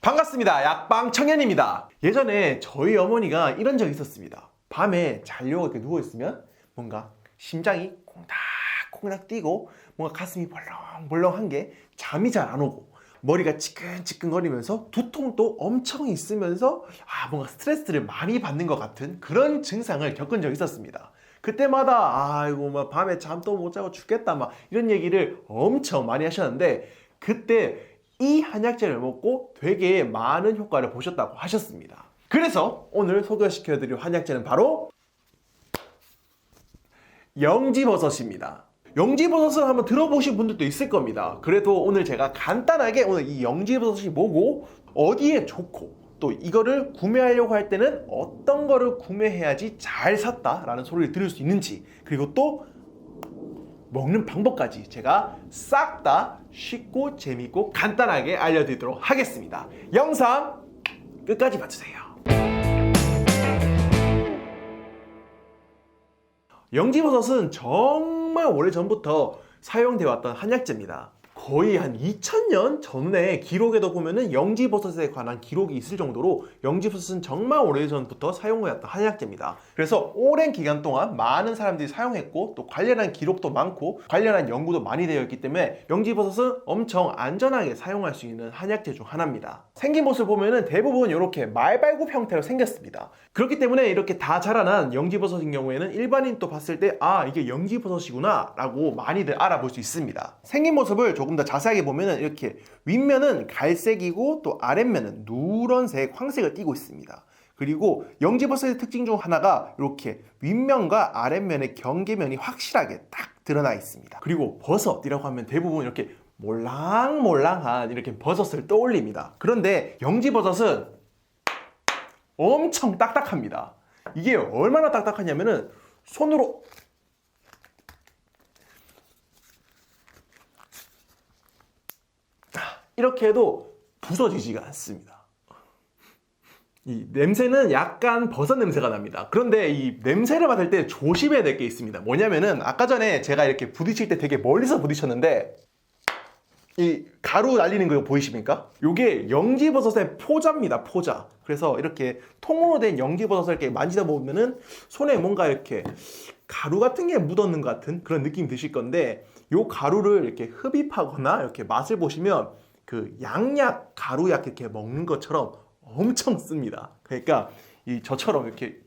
반갑습니다. 약방 청년입니다. 예전에 저희 어머니가 이런 적이 있었습니다. 밤에 자려고 이렇게 누워있으면 뭔가 심장이 콩닥콩닥 뛰고 뭔가 가슴이 벌렁벌렁한 게 잠이 잘 안 오고 머리가 지끈지끈거리면서 두통도 엄청 있으면서 아 뭔가 스트레스를 많이 받는 것 같은 그런 증상을 겪은 적이 있었습니다. 그때마다 아이고 막 밤에 잠도 못 자고 죽겠다 막 이런 얘기를 엄청 많이 하셨는데 그때 이 한약재를 먹고 되게 많은 효과를 보셨다고 하셨습니다. 그래서 오늘 소개시켜드릴 한약재는 바로 영지버섯입니다. 영지버섯을 한번 들어보신 분들도 있을 겁니다. 그래도 오늘 제가 간단하게 오늘 이 영지버섯이 뭐고 어디에 좋고 또 이거를 구매하려고 할 때는 어떤 거를 구매해야지 잘 샀다라는 소리를 들을 수 있는지 그리고 또 먹는 방법까지 제가 싹 다 쉽고 재밌고 간단하게 알려드리도록 하겠습니다. 영상 끝까지 봐주세요. 영지버섯은 정말 오래전부터 사용되어 왔던 한약재입니다. 거의 한 2000년 전에 기록에도 보면은 영지버섯에 관한 기록이 있을 정도로 영지버섯은 정말 오래전부터 사용해왔던 한약재입니다. 그래서 오랜 기간 동안 많은 사람들이 사용했고 또 관련한 기록도 많고 관련한 연구도 많이 되어 있기 때문에 영지버섯은 엄청 안전하게 사용할 수 있는 한약재 중 하나입니다. 생긴 모습을 보면은 대부분 이렇게 말발굽 형태로 생겼습니다. 그렇기 때문에 이렇게 다 자라난 영지버섯인 경우에는 일반인 또 봤을 때 아 이게 영지버섯이구나 라고 많이들 알아볼 수 있습니다. 생긴 모습을 조금 더 자세하게 보면은 이렇게 윗면은 갈색이고 또 아랫면은 누런색 황색을 띠고 있습니다. 그리고 영지버섯의 특징 중 하나가 이렇게 윗면과 아랫면의 경계면이 확실하게 딱 드러나 있습니다. 그리고 버섯이라고 하면 대부분 이렇게 몰랑몰랑한 이렇게 버섯을 떠올립니다. 그런데 영지버섯은 엄청 딱딱합니다. 이게 얼마나 딱딱하냐면은 손으로 이렇게 해도 부서지지가 않습니다. 이 냄새는 약간 버섯 냄새가 납니다. 그런데 이 냄새를 맡을 때 조심해야 될 게 있습니다. 뭐냐면은 아까 전에 제가 이렇게 부딪힐 때 되게 멀리서 부딪혔는데 이 가루 날리는 거 보이십니까? 이게 영지버섯의 포자입니다. 포자. 그래서 이렇게 통으로 된 영지버섯을 이렇게 만지다 보면은 손에 뭔가 이렇게 가루 같은 게 묻었는 것 같은 그런 느낌이 드실 건데 이 가루를 이렇게 흡입하거나 이렇게 맛을 보시면 그 양약 가루약 이렇게 먹는 것처럼 엄청 씁니다. 그러니까 이 저처럼 이렇게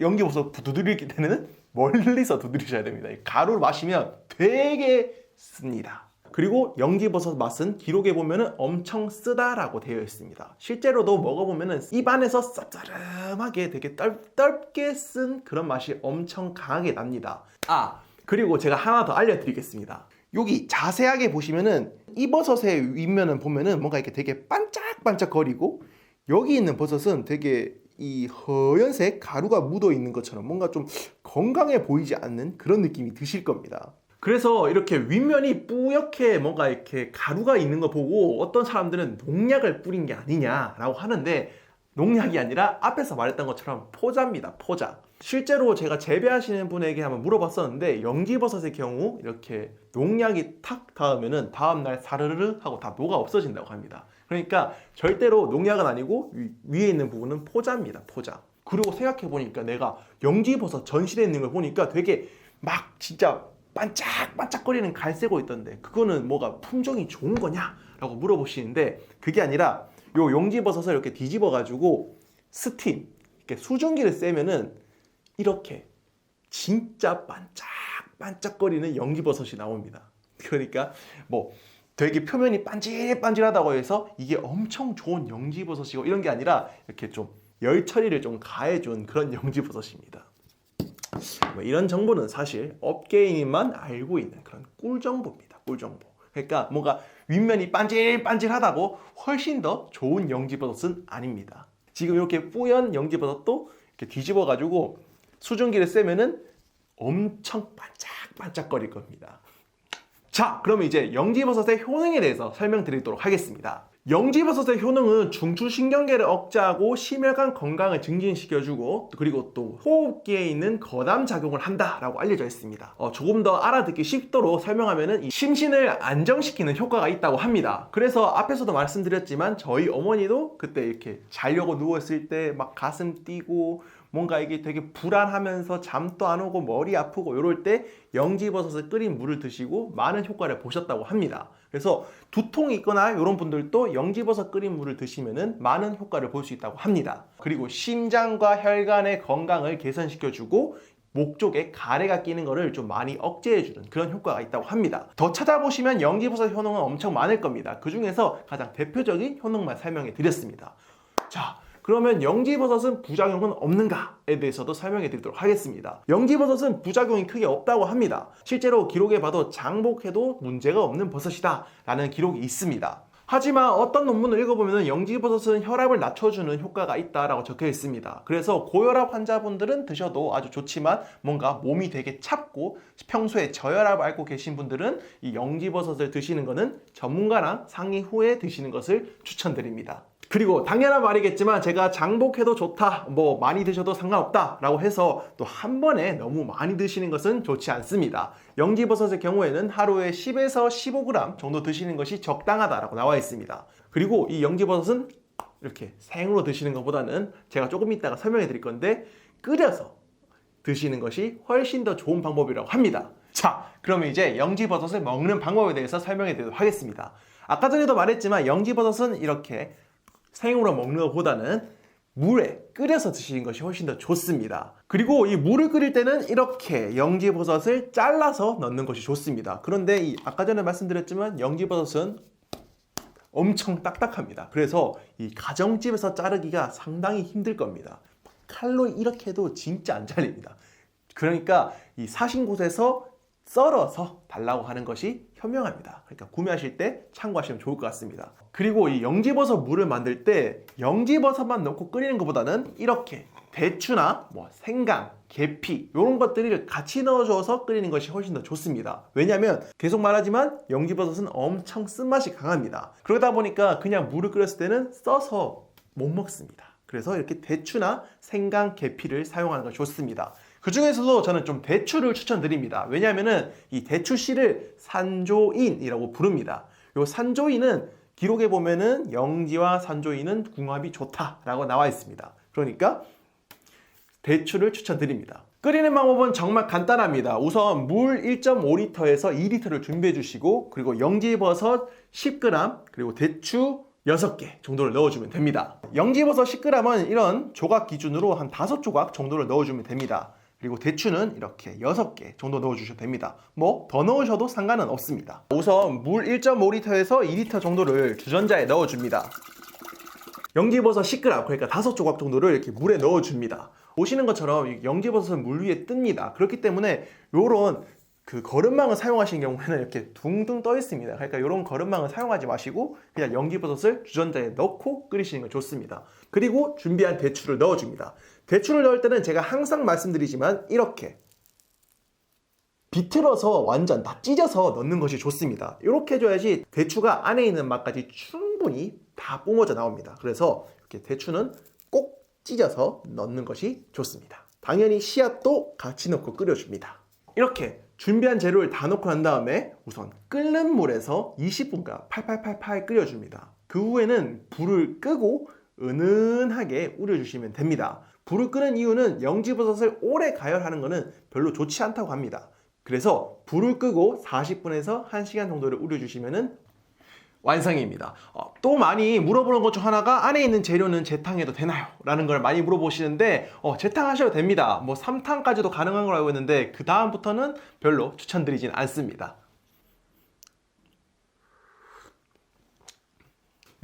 연기버섯 두드릴 때는 멀리서 두드리셔야 됩니다. 이 가루를 마시면 되게 씁니다. 그리고 연기버섯 맛은 기록에 보면은 엄청 쓰다라고 되어 있습니다. 실제로도 먹어보면은 입안에서 쌉싸름하게 되게 떨, 떫게 쓴 그런 맛이 엄청 강하게 납니다. 아, 그리고 제가 하나 더 알려드리겠습니다. 여기 자세하게 보시면은 이 버섯의 윗면은 보면은 뭔가 이렇게 되게 반짝반짝 거리고 여기 있는 버섯은 되게 이 허연색 가루가 묻어 있는 것처럼 뭔가 좀 건강해 보이지 않는 그런 느낌이 드실 겁니다. 그래서 이렇게 윗면이 뿌옇게 뭔가 이렇게 가루가 있는 거 보고 어떤 사람들은 농약을 뿌린 게 아니냐라고 하는데 농약이 아니라 앞에서 말했던 것처럼 포자입니다. 포자. 실제로 제가 재배하시는 분에게 한번 물어봤었는데 영지버섯의 경우 이렇게 농약이 탁 닿으면은 다음날 사르르 하고 다 녹아 없어진다고 합니다. 그러니까 절대로 농약은 아니고 위, 위에 있는 부분은 포자입니다. 포자. 그리고 생각해 보니까 내가 영지버섯 전시되어 있는 걸 보니까 되게 막 진짜 반짝반짝거리는 갈색옷 있던데 그거는 뭐가 품종이 좋은 거냐 라고 물어보시는데 그게 아니라 요 용지버섯을 이렇게 뒤집어 가지고 스팀 이렇게 수증기를 쐬면은 이렇게 진짜 반짝반짝거리는 영지버섯이 나옵니다. 그러니까 뭐 되게 표면이 반질반질하다고 해서 이게 엄청 좋은 영지버섯이고 이런 게 아니라 이렇게 좀 열 처리를 좀 가해준 그런 영지버섯입니다. 뭐 이런 정보는 사실 업계인만 알고 있는 그런 꿀 정보입니다. 꿀 정보. 그러니까 뭔가 윗면이 반질반질하다고 훨씬 더 좋은 영지버섯은 아닙니다. 지금 이렇게 뿌연 영지버섯도 이렇게 뒤집어 가지고 수증기를 쐬면은 엄청 반짝반짝거릴 겁니다. 자, 그러면 이제 영지버섯의 효능에 대해서 설명드리도록 하겠습니다. 영지버섯의 효능은 중추신경계를 억제하고 심혈관 건강을 증진시켜주고 그리고 또 호흡기에 있는 거담 작용을 한다라고 알려져 있습니다. 어, 조금 더 알아듣기 쉽도록 설명하면은 이 심신을 안정시키는 효과가 있다고 합니다. 그래서 앞에서도 말씀드렸지만 저희 어머니도 그때 이렇게 자려고 누웠을 때 막 가슴 뛰고 뭔가 이게 되게 불안하면서 잠도 안 오고 머리 아프고 이럴 때 영지버섯을 끓인 물을 드시고 많은 효과를 보셨다고 합니다. 그래서 두통이 있거나 이런 분들도 영지버섯 끓인 물을 드시면은 많은 효과를 볼 수 있다고 합니다. 그리고 심장과 혈관의 건강을 개선시켜주고 목 쪽에 가래가 끼는 거를 좀 많이 억제해주는 그런 효과가 있다고 합니다. 더 찾아보시면 영지버섯 효능은 엄청 많을 겁니다. 그 중에서 가장 대표적인 효능만 설명해 드렸습니다. 자, 그러면 영지버섯은 부작용은 없는가에 대해서도 설명해 드리도록 하겠습니다. 영지버섯은 부작용이 크게 없다고 합니다. 실제로 기록에 봐도 장복해도 문제가 없는 버섯이다 라는 기록이 있습니다. 하지만 어떤 논문을 읽어보면 영지버섯은 혈압을 낮춰주는 효과가 있다라고 적혀 있습니다. 그래서 고혈압 환자분들은 드셔도 아주 좋지만 뭔가 몸이 되게 찹고 평소에 저혈압 앓고 계신 분들은 이 영지버섯을 드시는 것은 전문가랑 상의 후에 드시는 것을 추천드립니다. 그리고 당연한 말이겠지만 제가 장복해도 좋다, 뭐 많이 드셔도 상관없다 라고 해서 또 한 번에 너무 많이 드시는 것은 좋지 않습니다. 영지버섯의 경우에는 하루에 10에서 15g 정도 드시는 것이 적당하다라고 나와 있습니다. 그리고 이 영지버섯은 이렇게 생으로 드시는 것보다는 제가 조금 이따가 설명해 드릴 건데 끓여서 드시는 것이 훨씬 더 좋은 방법이라고 합니다. 자, 그러면 이제 영지버섯을 먹는 방법에 대해서 설명해 드리도록 하겠습니다. 아까 전에도 말했지만 영지버섯은 이렇게 생으로 먹는 것보다는 물에 끓여서 드시는 것이 훨씬 더 좋습니다. 그리고 이 물을 끓일 때는 이렇게 영지버섯을 잘라서 넣는 것이 좋습니다. 그런데 이 아까 전에 말씀드렸지만 영지버섯은 엄청 딱딱합니다. 그래서 이 가정집에서 자르기가 상당히 힘들 겁니다. 칼로 이렇게 해도 진짜 안 잘립니다. 그러니까 이 사신 곳에서 썰어서 달라고 하는 것이 현명합니다. 그러니까 구매하실 때 참고하시면 좋을 것 같습니다. 그리고 이 영지버섯 물을 만들 때 영지버섯만 넣고 끓이는 것보다는 이렇게 대추나 뭐 생강, 계피 이런 것들을 같이 넣어줘서 끓이는 것이 훨씬 더 좋습니다. 왜냐하면 계속 말하지만 영지버섯은 엄청 쓴맛이 강합니다. 그러다 보니까 그냥 물을 끓였을 때는 써서 못 먹습니다. 그래서 이렇게 대추나 생강, 계피를 사용하는 것이 좋습니다. 그 중에서도 저는 좀 대추를 추천드립니다. 왜냐하면은 이 대추 씨를 산조인이라고 부릅니다. 요 산조인은 기록에 보면은 영지와 산조인은 궁합이 좋다라고 나와 있습니다. 그러니까 대추를 추천드립니다. 끓이는 방법은 정말 간단합니다. 우선 물 1.5리터에서 2리터를 준비해 주시고 그리고 영지버섯 10g 그리고 대추 6개 정도를 넣어주면 됩니다. 영지버섯 10g은 이런 조각 기준으로 한 5조각 정도를 넣어주면 됩니다. 그리고 대추는 이렇게 6개 정도 넣어주셔도 됩니다. 뭐 더 넣으셔도 상관은 없습니다. 우선 물 1.5리터에서 2리터 정도를 주전자에 넣어줍니다. 영지버섯 10g 그러니까 5조각 정도를 이렇게 물에 넣어줍니다. 보시는 것처럼 영지버섯은 물 위에 뜹니다. 그렇기 때문에 요런 그 거름망을 사용하시는 경우에는 이렇게 둥둥 떠 있습니다. 그러니까 이런 거름망을 사용하지 마시고 그냥 연기버섯을 주전자에 넣고 끓이시는 게 좋습니다. 그리고 준비한 대추를 넣어줍니다. 대추를 넣을 때는 제가 항상 말씀드리지만 이렇게 비틀어서 완전 다 찢어서 넣는 것이 좋습니다. 이렇게 해줘야지 대추가 안에 있는 맛까지 충분히 다 뿜어져 나옵니다. 그래서 이렇게 대추는 꼭 찢어서 넣는 것이 좋습니다. 당연히 씨앗도 같이 넣고 끓여줍니다. 이렇게 준비한 재료를 다 넣고 난 다음에 우선 끓는 물에서 20분간 팔팔팔팔 끓여줍니다. 그 후에는 불을 끄고 은은하게 우려주시면 됩니다. 불을 끄는 이유는 영지버섯을 오래 가열하는 것은 별로 좋지 않다고 합니다. 그래서 불을 끄고 40분에서 1시간 정도를 우려주시면 완성입니다. 어, 또 많이 물어보는 것 중 하나가 안에 있는 재료는 재탕해도 되나요? 라는 걸 많이 물어보시는데 어, 재탕하셔도 됩니다. 뭐 3탕까지도 가능한 걸 알고 있는데 그 다음부터는 별로 추천드리진 않습니다.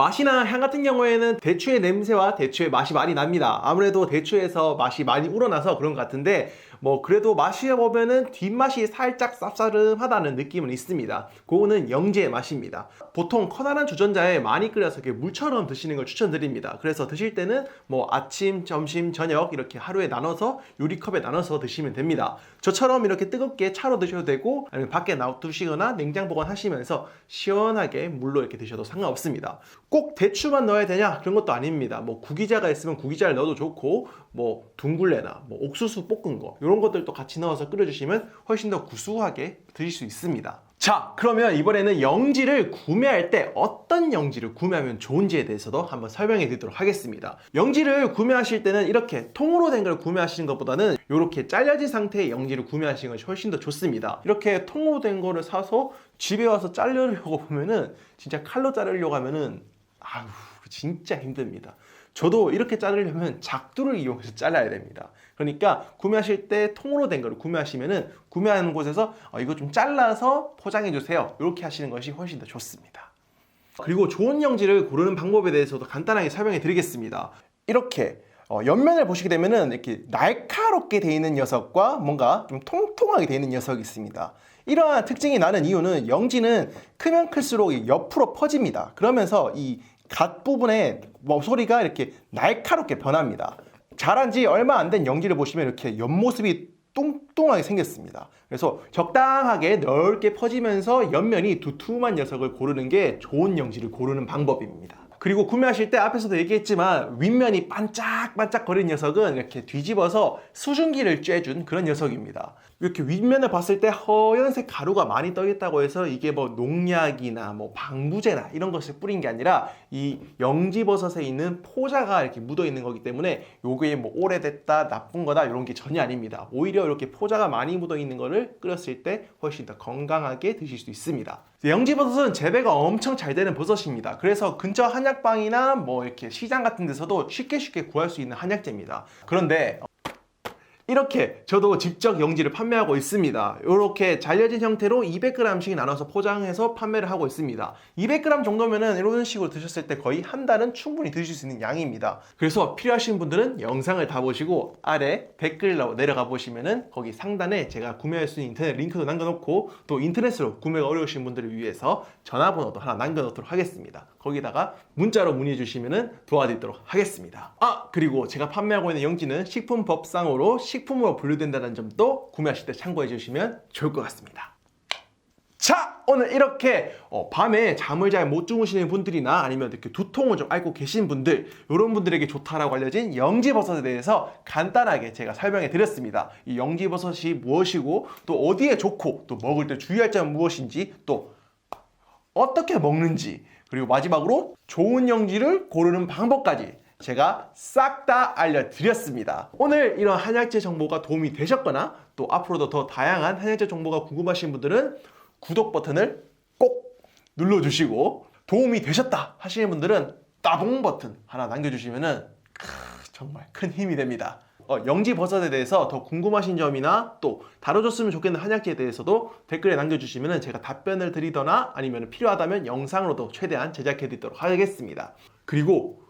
맛이나 향 같은 경우에는 대추의 냄새와 대추의 맛이 많이 납니다. 아무래도 대추에서 맛이 많이 우러나서 그런 것 같은데 뭐 그래도 마셔보면은 뒷맛이 살짝 쌉싸름하다는 느낌은 있습니다. 그거는 영지의 맛입니다. 보통 커다란 주전자에 많이 끓여서 이렇게 물처럼 드시는 걸 추천드립니다. 그래서 드실 때는 뭐 아침, 점심, 저녁 이렇게 하루에 나눠서 요리컵에 나눠서 드시면 됩니다. 저처럼 이렇게 뜨겁게 차로 드셔도 되고 아니면 밖에 놔두시거나 냉장 보관하시면서 시원하게 물로 이렇게 드셔도 상관없습니다. 꼭 대추만 넣어야 되냐 그런 것도 아닙니다. 뭐 구기자가 있으면 구기자를 넣어도 좋고 뭐 둥글레나 뭐 옥수수 볶은 거 이런 것들도 같이 넣어서 끓여주시면 훨씬 더 구수하게 드실 수 있습니다. 자, 그러면 이번에는 영지를 구매할 때 어떤 영지를 구매하면 좋은지에 대해서도 한번 설명해 드리도록 하겠습니다. 영지를 구매하실 때는 이렇게 통으로 된 걸 구매하시는 것보다는 이렇게 잘려진 상태의 영지를 구매하시는 것이 훨씬 더 좋습니다. 이렇게 통으로 된 거를 사서 집에 와서 자르려고 보면은 진짜 칼로 자르려고 하면은 아우 진짜 힘듭니다. 저도 이렇게 자르려면 작두를 이용해서 잘라야 됩니다. 그러니까 구매하실 때 통으로 된 거를 구매하시면은 구매하는 곳에서 어, 이거 좀 잘라서 포장해 주세요. 이렇게 하시는 것이 훨씬 더 좋습니다. 그리고 좋은 영지를 고르는 방법에 대해서도 간단하게 설명해 드리겠습니다. 이렇게 어, 옆면을 보시게 되면은 이렇게 날카롭게 되어 있는 녀석과 뭔가 좀 통통하게 되어 있는 녀석이 있습니다. 이러한 특징이 나는 이유는 영지는 크면 클수록 옆으로 퍼집니다. 그러면서 이 갓 부분에 뭐 소리가 이렇게 날카롭게 변합니다. 자란 지 얼마 안된 영지를 보시면 이렇게 옆모습이 뚱뚱하게 생겼습니다. 그래서 적당하게 넓게 퍼지면서 옆면이 두툼한 녀석을 고르는 게 좋은 영지를 고르는 방법입니다. 그리고 구매하실 때 앞에서도 얘기했지만 윗면이 반짝반짝 거리는 녀석은 이렇게 뒤집어서 수증기를 쬐준 그런 녀석입니다. 이렇게 윗면을 봤을 때 허연색 가루가 많이 떠 있다고 해서 이게 뭐 농약이나 뭐 방부제나 이런 것을 뿌린 게 아니라 이 영지버섯에 있는 포자가 이렇게 묻어 있는 거기 때문에 요게 뭐 오래됐다 나쁜 거다 이런 게 전혀 아닙니다. 오히려 이렇게 포자가 많이 묻어 있는 거를 끓였을 때 훨씬 더 건강하게 드실 수 있습니다. 영지버섯은 재배가 엄청 잘 되는 버섯입니다. 그래서 근처 한약방이나 뭐 이렇게 시장 같은 데서도 쉽게 쉽게 구할 수 있는 한약재입니다. 그런데 이렇게 저도 직접 영지를 판매하고 있습니다. 이렇게 잘려진 형태로 200g씩 나눠서 포장해서 판매를 하고 있습니다. 200g 정도면은 이런 식으로 드셨을 때 거의 한 달은 충분히 드실 수 있는 양입니다. 그래서 필요하신 분들은 영상을 다 보시고 아래 댓글 내려가 보시면은 거기 상단에 제가 구매할 수 있는 인터넷 링크도 남겨놓고 또 인터넷으로 구매가 어려우신 분들을 위해서 전화번호도 하나 남겨놓도록 하겠습니다. 거기다가 문자로 문의 주시면은 도와드리도록 하겠습니다. 아 그리고 제가 판매하고 있는 영지는 식품법상으로 식 품으로 분류된다는 점도 구매하실 때 참고해 주시면 좋을 것 같습니다. 자 오늘 이렇게 어, 밤에 잠을 잘 못 주무시는 분들이나 아니면 이렇게 두통을 좀 앓고 계신 분들 이런 분들에게 좋다라고 알려진 영지버섯에 대해서 간단하게 제가 설명해 드렸습니다. 이 영지버섯이 무엇이고 또 어디에 좋고 또 먹을 때 주의할 점은 무엇인지 또 어떻게 먹는지 그리고 마지막으로 좋은 영지를 고르는 방법까지 제가 싹 다 알려드렸습니다. 오늘 이런 한약재 정보가 도움이 되셨거나 또 앞으로도 더 다양한 한약재 정보가 궁금하신 분들은 구독 버튼을 꼭 눌러주시고 도움이 되셨다 하시는 분들은 따봉 버튼 하나 남겨주시면은 크, 정말 큰 힘이 됩니다. 어, 영지 버섯에 대해서 더 궁금하신 점이나 또 다뤄줬으면 좋겠는 한약재에 대해서도 댓글에 남겨주시면 제가 답변을 드리거나 아니면 필요하다면 영상으로도 최대한 제작해 드리도록 하겠습니다. 그리고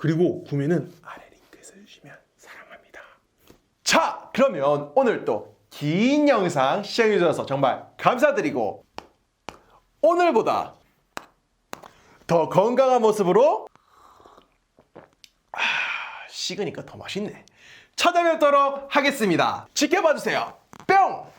그리고 구매는 아래 링크에서 해주시면 사랑합니다. 자 그러면 오늘 또 긴 영상 시청해주셔서 정말 감사드리고 오늘보다 더 건강한 모습으로 아, 식으니까 더 맛있네. 찾아뵙도록 하겠습니다. 지켜봐 주세요. 뿅!